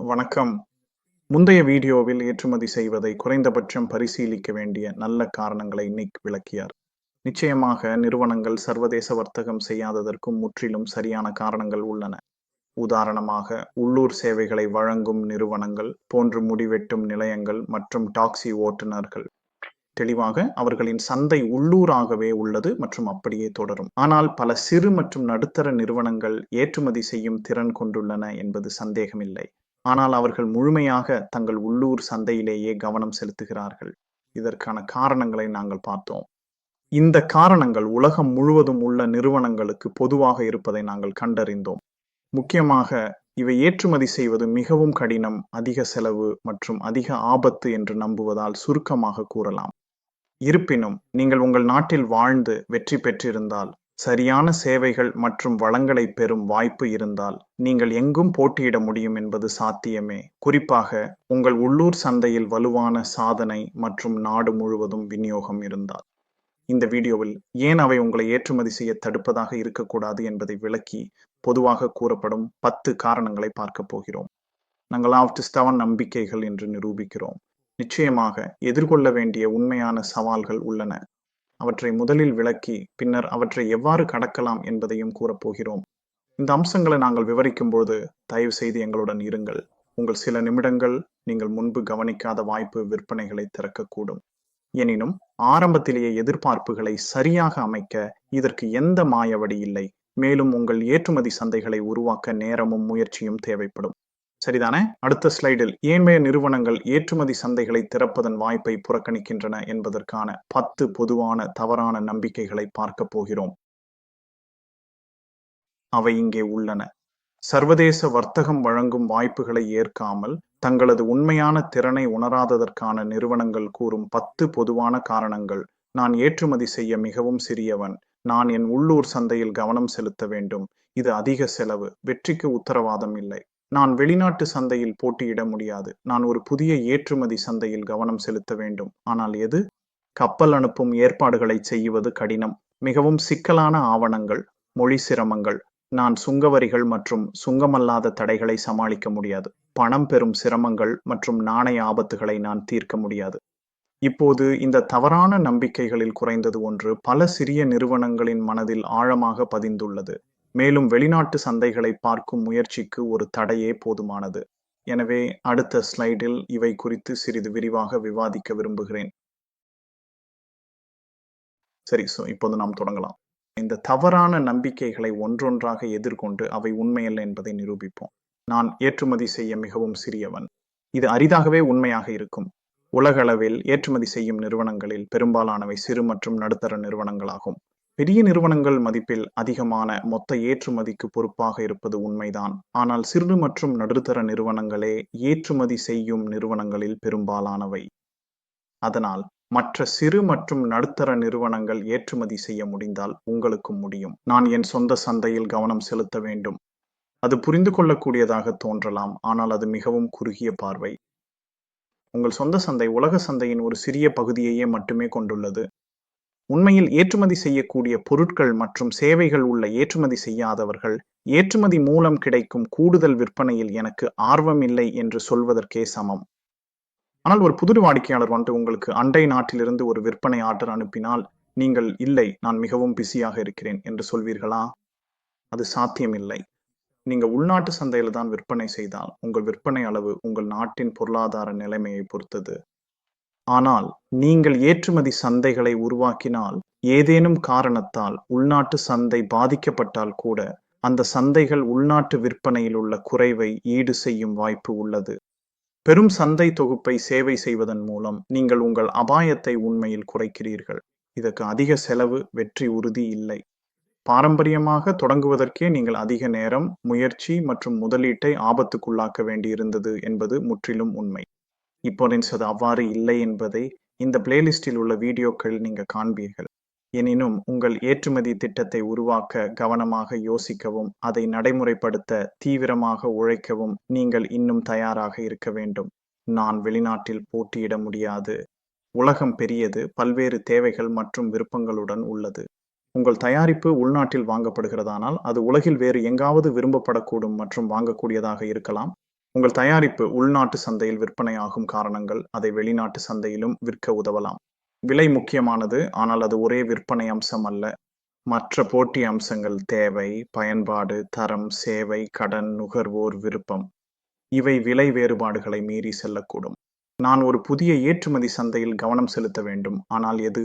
வணக்கம். முந்தைய வீடியோவில் ஏற்றுமதி செய்வதை குறைந்தபட்சம் பரிசீலிக்க வேண்டிய நல்ல காரணங்களை நிக் விளக்கியார். நிச்சயமாக நிறுவனங்கள் சர்வதேச வர்த்தகம் செய்யாததற்கும் முற்றிலும் சரியான காரணங்கள் உள்ளன. உதாரணமாக உள்ளூர் சேவைகளை வழங்கும் நிறுவனங்கள் போன்று முடிவெட்டும் நிலையங்கள் மற்றும் டாக்ஸி ஓட்டுநர்கள். தெளிவாக அவர்களின் சந்தை உள்ளூராகவே உள்ளது மற்றும் அப்படியே தொடரும். ஆனால் பல சிறு மற்றும் நடுத்தர நிறுவனங்கள் ஏற்றுமதி செய்யும் திறன் கொண்டுள்ளன என்பது சந்தேகமில்லை. ஆனால் அவர்கள் முழுமையாக தங்கள் உள்ளூர் சந்தையிலேயே கவனம் செலுத்துகிறார்கள். இதற்கான காரணங்களை நாங்கள் பார்த்தோம். இந்த காரணங்கள் உலகம் முழுவதும் உள்ள நிறுவனங்களுக்கு பொதுவாக இருப்பதை நாங்கள் கண்டறிந்தோம். முக்கியமாக இவை ஏற்றுமதி செய்வது மிகவும் கடினம் அதிக செலவு மற்றும் அதிக ஆபத்து என்று நம்புவதால் சுருக்கமாக கூறலாம். இருப்பினும் நீங்கள் உங்கள் நாட்டில் வாழ்ந்து வெற்றி பெற்றிருந்தால் சரியான சேவைகள் மற்றும் வளங்களை பெறும் வாய்ப்பு இருந்தால் நீங்கள் எங்கும் போட்டியிட முடியும் என்பது சாத்தியமே. குறிப்பாக உங்கள் உள்ளூர் சந்தையில் வலுவான சாதனை மற்றும் நாடு முழுவதும் விநியோகம் இருந்தால். இந்த வீடியோவில் ஏன் அவை உங்களை ஏற்றுமதி செய்ய தடுப்பதாக இருக்கக்கூடாது என்பதை விளக்கி பொதுவாக கூறப்படும் பத்து காரணங்களை பார்க்க போகிறோம். நாங்கள் ஆப்டிஸ்டாவன் நம்பிக்கைகள் என்று நிரூபிக்கிறோம். நிச்சயமாக எதிர்கொள்ள வேண்டிய உண்மையான சவால்கள் உள்ளன. அவற்றை முதலில் விளக்கி பின்னர் அவற்றை எவ்வாறு கடக்கலாம் என்பதையும் கூறப்போகிறோம். இந்த அம்சங்களை நாங்கள் விவரிக்கும் பொழுது தயவு செய்து எங்களுடன் இருங்கள். உங்கள் சில நிமிடங்கள் நீங்கள் முன்பு கவனிக்காத வாய்ப்பு விற்பனைகளை திறக்கக்கூடும். எனினும் ஆரம்பத்திலேயே எதிர்பார்ப்புகளை சரியாக அமைக்க இதற்கு எந்த மாயவடி இல்லை. மேலும் உங்கள் ஏற்றுமதி சந்தைகளை உருவாக்க நேரமும் முயற்சியும் தேவைப்படும். சரிதானே? அடுத்த ஸ்லைடில் ஏன்மைய நிறுவனங்கள் ஏற்றுமதி சந்தைகளை திறப்பதன் வாய்ப்பை புறக்கணிக்கின்றன என்பதற்கான பத்து பொதுவான தவறான நம்பிக்கைகளை பார்க்க போகிறோம். அவை இங்கே உள்ளன. சர்வதேச வர்த்தகம் வழங்கும் வாய்ப்புகளை ஏற்காமல் தங்களது உண்மையான திறனை உணராததற்கான நிறுவனங்கள் கூறும் பத்து பொதுவான காரணங்கள். நான் ஏற்றுமதி செய்ய மிகவும் சிறியவன். நான் என் உள்ளூர் சந்தையில் கவனம் செலுத்த வேண்டும். இது அதிக செலவு. வெற்றிக்கு உத்தரவாதம் இல்லை. நான் வெளிநாட்டு சந்தையில் போட்டியிட முடியாது. நான் ஒரு புதிய ஏற்றுமதி சந்தையில் கவனம் செலுத்த வேண்டும். ஆனால் எது? கப்பல் அனுப்பும் ஏற்பாடுகளை செய்வது கடினம். மிகவும் சிக்கலான ஆவணங்கள் மொழி சிரமங்கள். நான் சுங்கவரிகள் மற்றும் சுங்கமல்லாத தடைகளை சமாளிக்க முடியாது. பணம் பெறும் சிரமங்கள் மற்றும் நாணய ஆபத்துகளை நான் தீர்க்க முடியாது. இப்போது இந்த தவறான நம்பிக்கைகளில் குறைந்தது ஒன்று பல சிறிய நிறுவனங்களின் மனதில் ஆழமாக பதிந்துள்ளது. மேலும் வெளிநாட்டு சந்தைகளை பார்க்கும் முயற்சிக்கு ஒரு தடையே போதுமானது. எனவே அடுத்த ஸ்லைடில் இவை குறித்து சிறிது விரிவாக விவாதிக்க விரும்புகிறேன். சரி ஸோ இப்போது நாம் தொடங்கலாம். இந்த தவறான நம்பிக்கைகளை ஒன்றொன்றாக எதிர்கொண்டு அவை உண்மையல்ல என்பதை நிரூபிப்போம். நான் ஏற்றுமதி செய்ய மிகவும் சிறியவன். இது அரிதாகவே உண்மையாக இருக்கும். உலகளவில் ஏற்றுமதி செய்யும் நிறுவனங்களில் பெரும்பாலானவை சிறு மற்றும் நடுத்தர நிறுவனங்களாகும். பெரிய நிறுவனங்கள் மதிப்பில் அதிகமான மொத்த ஏற்றுமதிக்கு பொறுப்பாக இருப்பது உண்மைதான். ஆனால் சிறு மற்றும் நடுத்தர நிறுவனங்களே ஏற்றுமதி செய்யும் நிறுவனங்களில் பெரும்பாலானவை. அதனால் மற்ற சிறு மற்றும் நடுத்தர நிறுவனங்கள் ஏற்றுமதி செய்ய முடிந்தால் உங்களுக்கும் முடியும். நான் என் சொந்த சந்தையில் கவனம் செலுத்த வேண்டும். அது புரிந்து கொள்ளக்கூடியதாக தோன்றலாம் ஆனால் அது மிகவும் குறுகிய பார்வை. உங்கள் சொந்த சந்தை உலக சந்தையின் ஒரு சிறிய பகுதியையே மட்டுமே கொண்டுள்ளது. உண்மையில் ஏற்றுமதி செய்யக்கூடிய பொருட்கள் மற்றும் சேவைகள் உள்ள ஏற்றுமதி செய்யாதவர்கள் ஏற்றுமதி மூலம் கிடைக்கும் கூடுதல் விற்பனையில் எனக்கு ஆர்வம் இல்லை என்று சொல்வதற்கே சமம். ஆனால் ஒரு புது வாடிக்கையாளர் வந்துட்டு உங்களுக்கு அண்டை நாட்டிலிருந்து ஒரு விற்பனை ஆர்டர் அனுப்பினால் நீங்கள் இல்லை நான் மிகவும் பிஸியாக இருக்கிறேன் என்று சொல்வீர்களா? அது சாத்தியமில்லை. நீங்கள் உள்நாட்டு சந்தையில தான் விற்பனை செய்தால் உங்கள் விற்பனை அளவு உங்கள் நாட்டின் பொருளாதார நிலைமையை பொறுத்தது. ஆனால் நீங்கள் ஏற்றுமதி சந்தைகளை உருவாக்கினால் ஏதேனும் காரணத்தால் உள்நாட்டு சந்தை பாதிக்கப்பட்டால் கூட அந்த சந்தைகள் உள்நாட்டு விற்பனையில் உள்ள குறைவை ஈடு செய்யும் வாய்ப்பு உள்ளது. பெரும் சந்தை தொகுப்பை சேவை செய்வதன் மூலம் நீங்கள் உங்கள் அபாயத்தை உண்மையில் குறைக்கிறீர்கள். இதற்கு அதிக செலவு வெற்றி உறுதி இல்லை. பாரம்பரியமாக தொடங்குவதற்கே நீங்கள் அதிக நேரம் முயற்சி மற்றும் முதலீட்டை ஆபத்துக்குள்ளாக்க வேண்டியிருந்தது என்பது முற்றிலும் உண்மை. இப்போதென்ஸ் அது அவ்வாறு இல்லை என்பதை இந்த பிளேலிஸ்டில் உள்ள வீடியோக்கள் நீங்கள் காண்பீர்கள். எனினும் உங்கள் ஏற்றுமதி திட்டத்தை உருவாக்க கவனமாக யோசிக்கவும் அதை நடைமுறைப்படுத்த தீவிரமாக உழைக்கவும் நீங்கள் இன்னும் தயாராக இருக்க வேண்டும். நான் வெளிநாட்டில் போட்டியிட முடியாது. உலகம் பெரியது பல்வேறு தேவைகள் மற்றும் விருப்பங்களுடன் உள்ளது. உங்கள் தயாரிப்பு உள்நாட்டில் வாங்கப்படுகிறதானால் அது உலகில் வேறு எங்காவது விரும்பப்படக்கூடும் மற்றும் வாங்கக்கூடியதாக இருக்கலாம். உங்கள் தயாரிப்பு உள்நாட்டு சந்தையில் விற்பனையாகும் காரணங்கள் அதை வெளிநாட்டு சந்தையிலும் விற்க உதவலாம். விலை முக்கியமானது ஆனால் அது ஒரே விற்பனை அம்சம் அல்ல. மற்ற போட்டி அம்சங்கள் தேவை பயன்பாடு தரம் சேவை கடன் நுகர்வோர் விருப்பம். இவை விலை வேறுபாடுகளை மீறி செல்லக்கூடும். நான் ஒரு புதிய ஏற்றுமதி சந்தையில் கவனம் செலுத்த வேண்டும் ஆனால் எது?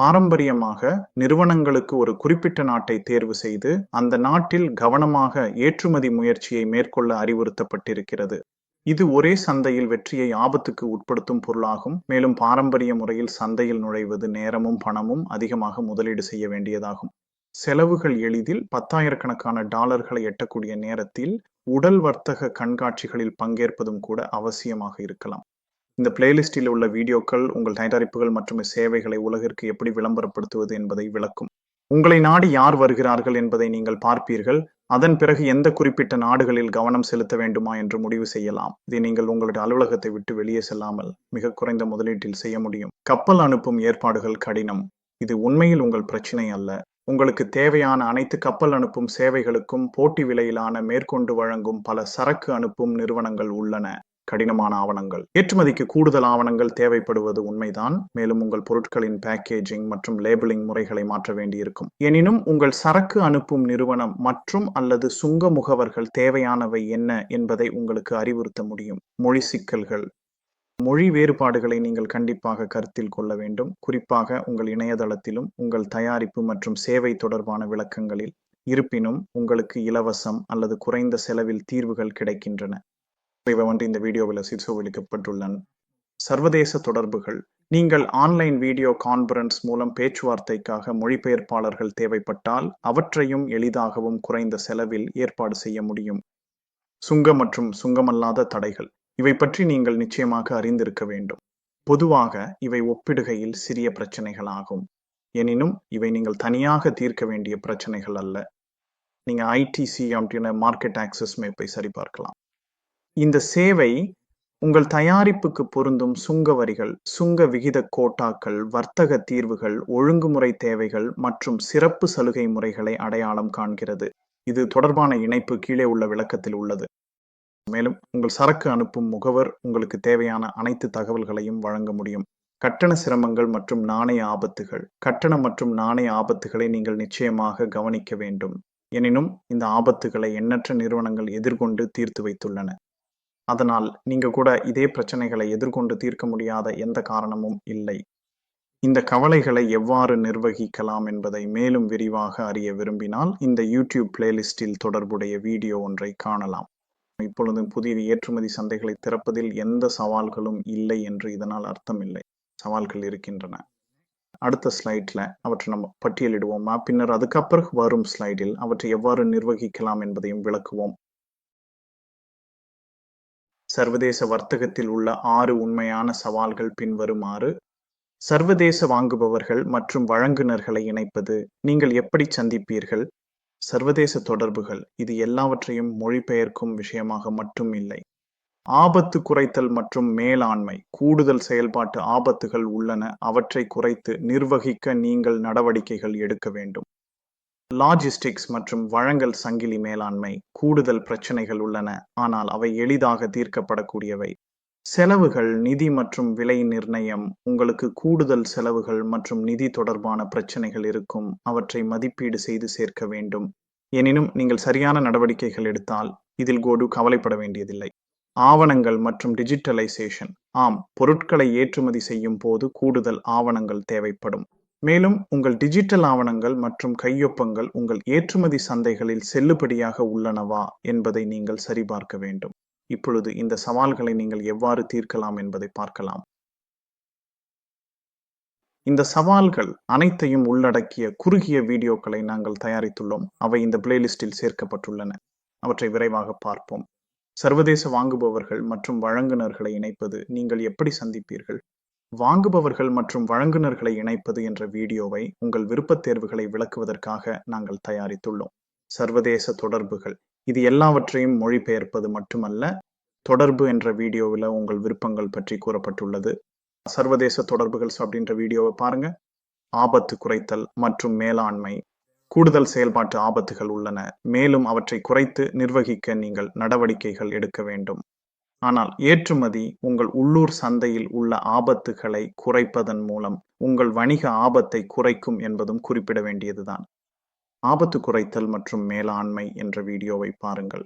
பாரம்பரியமாக நிறுவனங்களுக்கு ஒரு குறிப்பிட்ட நாட்டை தேர்வு செய்து அந்த நாட்டில் கவனமாக ஏற்றுமதி முயற்சியை மேற்கொள்ள அறிவுறுத்தப்பட்டிருக்கிறது. இது ஒரே சந்தையில் வெற்றியை ஆபத்துக்கு உட்படுத்தும் பொருளாகும். மேலும் பாரம்பரிய முறையில் சந்தையில் நுழைவது நேரமும் பணமும் அதிகமாக முதலீடு செய்ய வேண்டியதாகும். செலவுகள் எளிதில் பத்தாயிரக்கணக்கான டாலர்களை எட்டக்கூடிய நேரத்தில் உடல் வர்த்தக கண்காட்சிகளில் பங்கேற்பதும் கூட அவசியமாக இருக்கலாம். இந்த பிளேலிஸ்டில் உள்ள வீடியோக்கள் உங்கள் தயாரிப்புகள் மற்றும் சேவைகளை உலகிற்கு எப்படி விளம்பரப்படுத்துவது என்பதை விளக்கும். உங்களை நாடி யார் வருகிறார்கள் என்பதை நீங்கள் பார்ப்பீர்கள். அதன் பிறகு எந்த குறிப்பிட்ட நாடுகளில் கவனம் செலுத்த வேண்டுமா என்று முடிவு செய்யலாம். இதை நீங்கள் உங்களுடைய அலுவலகத்தை விட்டு வெளியே செல்லாமல் மிக குறைந்த முதலீட்டில் செய்ய முடியும். கப்பல் அனுப்பும் ஏற்பாடுகள் கடினம். இது உண்மையில் உங்கள் பிரச்சனை அல்ல. உங்களுக்கு தேவையான அனைத்து கப்பல் அனுப்பும் சேவைகளுக்கும் போட்டி விலையிலான மேற்கொண்டு வழங்கும் பல சரக்கு அனுப்பும் நிறுவனங்கள் உள்ளன. கடினமான ஆவணங்கள். ஏற்றுமதிக்கு கூடுதல் ஆவணங்கள் தேவைப்படுவது உண்மைதான். மேலும் உங்கள் பொருட்களின் பேக்கேஜிங் மற்றும் லேபிளிங் முறைகளை மாற்ற வேண்டியிருக்கும். எனினும் உங்கள் சரக்கு அனுப்பும் நிறுவனம் மற்றும் அல்லது சுங்க முகவர்கள் தேவையானவை என்ன என்பதை உங்களுக்கு அறிவுறுத்த முடியும். மொழி சிக்கல்கள். மொழி வேறுபாடுகளை நீங்கள் கண்டிப்பாக கருத்தில் கொள்ள வேண்டும். குறிப்பாக உங்கள் இணையதளத்திலும் உங்கள் தயாரிப்பு மற்றும் சேவை தொடர்பான விளக்கங்களில். இருப்பினும் உங்களுக்கு இலவசம் அல்லது குறைந்த செலவில் தீர்வுகள் கிடைக்கின்றன. இவை வந்து இந்த வீடியோவில் சிறுசோவிலிக்கப்பட்டுள்ளன சர்வதேச தொடர்புகள். நீங்கள் ஆன்லைன் வீடியோ கான்பரன்ஸ் மூலம் பேச்சுவார்த்தைக்காக மொழிபெயர்ப்பாளர்கள் தேவைப்பட்டால் அவற்றையும் எளிதாகவும் குறைந்த செலவில் ஏற்பாடு செய்ய முடியும். சுங்க மற்றும் சுங்கமல்லாத தடைகள். இவை பற்றி நீங்கள் நிச்சயமாக அறிந்திருக்க வேண்டும். பொதுவாக இவை ஒப்பிடுகையில் சிறிய பிரச்சனைகளாகும். எனினும் இவை நீங்கள் தனியாக தீர்க்க வேண்டிய பிரச்சனைகள் அல்ல. நீங்க ஐடிசி அப்படின்ற மார்க்கெட் ஆக்சஸ் மேப்பை சரிபார்க்கலாம். இந்த சேவை உங்கள் தயாரிப்புக்கு பொருந்தும் சுங்க வரிகள் சுங்க விகித கோட்டாக்கள் வர்த்தக தீர்வுகள் ஒழுங்குமுறை தேவைகள் மற்றும் சிறப்பு சலுகை முறைகளை அடையாளம் காண்கிறது. இது தொடர்பான இணைப்பு கீழே உள்ள விளக்கத்தில் உள்ளது. மேலும் உங்கள் சரக்கு அனுப்பும் முகவர் உங்களுக்கு தேவையான அனைத்து தகவல்களையும் வழங்க முடியும். கட்டண சிரமங்கள் மற்றும் நாணய ஆபத்துகள் கட்டண மற்றும் நாணய ஆபத்துகளை நீங்கள் நிச்சயமாக கவனிக்க வேண்டும். எனினும் இந்த ஆபத்துகளை எண்ணற்ற நிறுவனங்கள் எதிர்கொண்டு தீர்த்து வைத்துள்ளன. அதனால் நீங்க கூட இதே பிரச்சனைகளை எதிர்கொண்டு தீர்க்க முடியாத எந்த காரணமும் இல்லை. இந்த கவலைகளை எவ்வாறு நிர்வகிக்கலாம் என்பதை மேலும் விரிவாக அறிய விரும்பினால் இந்த யூடியூப் பிளேலிஸ்டில் தொடர்புடைய வீடியோ ஒன்றை காணலாம். இப்பொழுது புதிய ஏற்றுமதி சந்தைகளை திறப்பதில் எந்த சவால்களும் இல்லை என்று இதனால் அர்த்தமில்லை. சவால்கள் இருக்கின்றன. அடுத்த ஸ்லைட்ல அவற்றை நம்ம பட்டியலிடுவோமா? பின்னர் அதுக்கப்புறம் வரும் ஸ்லைடில் அவற்றை எவ்வாறு நிர்வகிக்கலாம் என்பதையும் விளக்குவோம். சர்வதேச வர்த்தகத்தில் உள்ள ஆறு உண்மையான சவால்கள் பின்வருமாறு சர்வதேச வாங்குபவர்கள் மற்றும் வழங்குனர்களை இணைப்பது நீங்கள் எப்படி சந்திப்பீர்கள்? சர்வதேச தொடர்புகள் இது எல்லாவற்றையும் மொழிபெயர்க்கும் விஷயமாக மட்டும் இல்லை. ஆபத்து குறைத்தல் மற்றும் மேலாண்மை கூடுதல் செயல்பாட்டு ஆபத்துகள் உள்ளன அவற்றை குறைத்து நிர்வகிக்க நீங்கள் நடவடிக்கைகள் எடுக்க வேண்டும். லாஜிஸ்டிக்ஸ் மற்றும் வழங்கல் சங்கிலி மேலாண்மை கூடுதல் பிரச்சனைகள் உள்ளன. ஆனால் அவை எளிதாக தீர்க்கப்படக்கூடியவை. செலவுகள் நிதி மற்றும் விலை நிர்ணயம் உங்களுக்கு கூடுதல் செலவுகள் மற்றும் நிதி தொடர்பான பிரச்சனைகள் இருக்கும். அவற்றை மதிப்பீடு செய்து சேர்க்க வேண்டும். எனினும் நீங்கள் சரியான நடவடிக்கைகள் எடுத்தால் இதில் கோடு கவலைப்பட வேண்டியதில்லை. ஆவணங்கள் மற்றும் டிஜிட்டலைசேஷன். ஆம் பொருட்களை ஏற்றுமதி செய்யும் போது கூடுதல் ஆவணங்கள் தேவைப்படும். மேலும் உங்கள் டிஜிட்டல் ஆவணங்கள் மற்றும் கையொப்பங்கள் உங்கள் ஏற்றுமதி சந்தைகளில் செல்லுபடியாக உள்ளனவா என்பதை நீங்கள் சரிபார்க்க வேண்டும். இப்பொழுது இந்த சவால்களை நீங்கள் எவ்வாறு தீர்க்கலாம் என்பதை பார்க்கலாம். இந்த சவால்கள் அனைத்தையும் உள்ளடக்கிய குறுகிய வீடியோக்களை நாங்கள் தயாரித்துள்ளோம். அவை இந்த பிளேலிஸ்டில் சேர்க்கப்பட்டுள்ளன. அவற்றை விரைவாக பார்ப்போம். சர்வதேச வாங்குபவர்கள் மற்றும் வழங்குனர்களை இணைப்பது நீங்கள் எப்படி சந்திப்பீர்கள்? வாங்குபவர்கள் மற்றும் வழங்குனர்களை இணைப்பது என்ற வீடியோவை உங்கள் விருப்பத் தேர்வுகளை விளக்குவதற்காக நாங்கள் தயாரித்துள்ளோம். சர்வதேச தொடர்புகள். இது எல்லாவற்றையும் மொழிபெயர்ப்பது மட்டுமல்ல தொடர்பு என்ற வீடியோவில் உங்கள் விருப்பங்கள் பற்றி கூறப்பட்டுள்ளது. சர்வதேச தொடர்புகள் அப்படின்ற வீடியோவை பாருங்க. ஆபத்து குறைத்தல் மற்றும் மேலாண்மை. கூடுதல் செயல்பாட்டு ஆபத்துகள் உள்ளன. மேலும் அவற்றை குறைத்து நிர்வகிக்க நீங்கள் நடவடிக்கைகள் எடுக்க வேண்டும். ஆனால் ஏற்றுமதி உங்கள் உள்ளூர் சந்தையில் உள்ள ஆபத்துகளை குறைப்பதன் மூலம் உங்கள் வணிக ஆபத்தை குறைக்கும் என்பதும் குறிப்பிட வேண்டியதுதான். ஆபத்து குறைத்தல் மற்றும் மேலாண்மை என்ற வீடியோவை பாருங்கள்.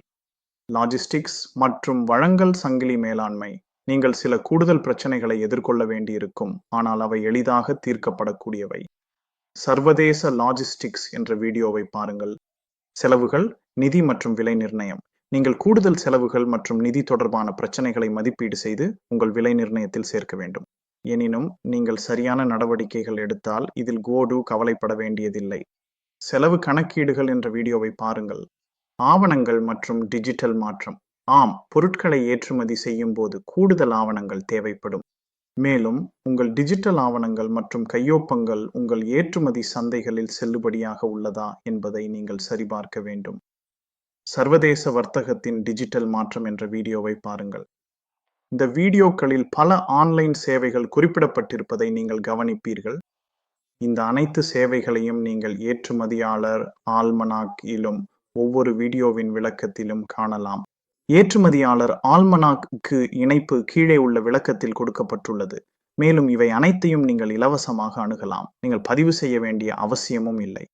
லாஜிஸ்டிக்ஸ் மற்றும் வழங்கல் சங்கிலி மேலாண்மை. நீங்கள் சில கூடுதல் பிரச்சனைகளை எதிர்கொள்ள வேண்டியிருக்கும் ஆனால் அவை எளிதாக தீர்க்கப்படக்கூடியவை. சர்வதேச லாஜிஸ்டிக்ஸ் என்ற வீடியோவை பாருங்கள். செலவுகள் நிதி மற்றும் விலை நிர்ணயம். நீங்கள் கூடுதல் செலவுகள் மற்றும் நிதி தொடர்பான பிரச்சனைகளை மதிப்பீடு செய்து உங்கள் விலை நிர்ணயத்தில் சேர்க்க வேண்டும். எனினும் நீங்கள் சரியான நடவடிக்கைகள் எடுத்தால் இதில் கோடு கவலைப்பட வேண்டியதில்லை. செலவு கணக்கீடுகள் என்ற வீடியோவை பாருங்கள். ஆவணங்கள் மற்றும் டிஜிட்டல் மாற்றம். ஆம் பொருட்களை ஏற்றுமதி செய்யும் போது கூடுதல் ஆவணங்கள் தேவைப்படும். மேலும் உங்கள் டிஜிட்டல் ஆவணங்கள் மற்றும் கையொப்பங்கள் உங்கள் ஏற்றுமதி சந்தைகளில் செல்லுபடியாக உள்ளதா என்பதை நீங்கள் சரிபார்க்க வேண்டும். சர்வதேச வர்த்தகத்தின் டிஜிட்டல் மாற்றம் என்ற வீடியோவை பாருங்கள். இந்த வீடியோக்களில் பல ஆன்லைன் சேவைகள் குறிப்பிடப்பட்டிருப்பதை நீங்கள் கவனிப்பீர்கள். இந்த அனைத்து சேவைகளையும் நீங்கள் ஏற்றுமதியாளர் ஆல்மனாக்கிலும் ஒவ்வொரு வீடியோவின் விளக்கத்திலும் காணலாம். ஏற்றுமதியாளர் ஆல்மனாக்கு இணைப்பு கீழே உள்ள விளக்கத்தில் கொடுக்கப்பட்டுள்ளது. மேலும் இவை அனைத்தையும் நீங்கள் இலவசமாக அணுகலாம். நீங்கள் பதிவு செய்ய வேண்டிய அவசியமும் இல்லை.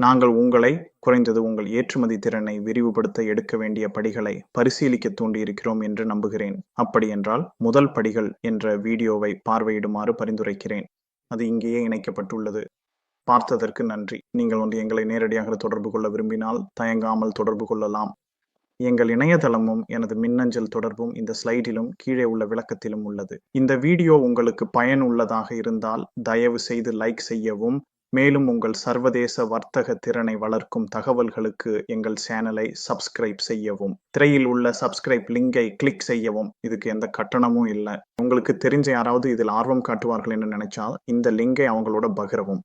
நாங்கள் உங்களை குறைந்தது உங்கள் ஏற்றுமதி திறனை விரிவுபடுத்த எடுக்க வேண்டிய படிகளை பரிசீலிக்க தூண்டியிருக்கிறோம் என்று நம்புகிறேன். அப்படியென்றால் முதல் படிகள் என்ற வீடியோவை பார்வையிடுமாறு பரிந்துரைக்கிறேன். அது இங்கேயே இணைக்கப்பட்டுள்ளது. பார்த்ததற்கு நன்றி. நீங்கள் ஒன்று எங்களை நேரடியாக தொடர்பு கொள்ள விரும்பினால் தயங்காமல் தொடர்பு கொள்ளலாம். எங்கள் இணையதளமும் எனது மின்னஞ்சல் தொடர்பும் இந்த ஸ்லைடிலும் கீழே உள்ள விளக்கத்திலும் உள்ளது. இந்த வீடியோ உங்களுக்கு பயனுள்ளதாக இருந்தால் தயவு செய்து லைக் செய்யவும் மேலும் உங்கள் சர்வதேச வர்த்தக திறனை வளர்க்கும் தகவல்களுக்கு எங்கள் சேனலை சப்ஸ்கிரைப் செய்யவும். திரையில் உள்ள சப்ஸ்கிரைப் லிங்கை கிளிக் செய்யவும். இதுக்கு எந்த கட்டணமும் இல்லை. உங்களுக்கு தெரிஞ்ச யாராவது இதில் ஆர்வம் காட்டுவார்கள் என்று நினைச்சால் இந்த லிங்கை அவங்களோட பகிரவும்.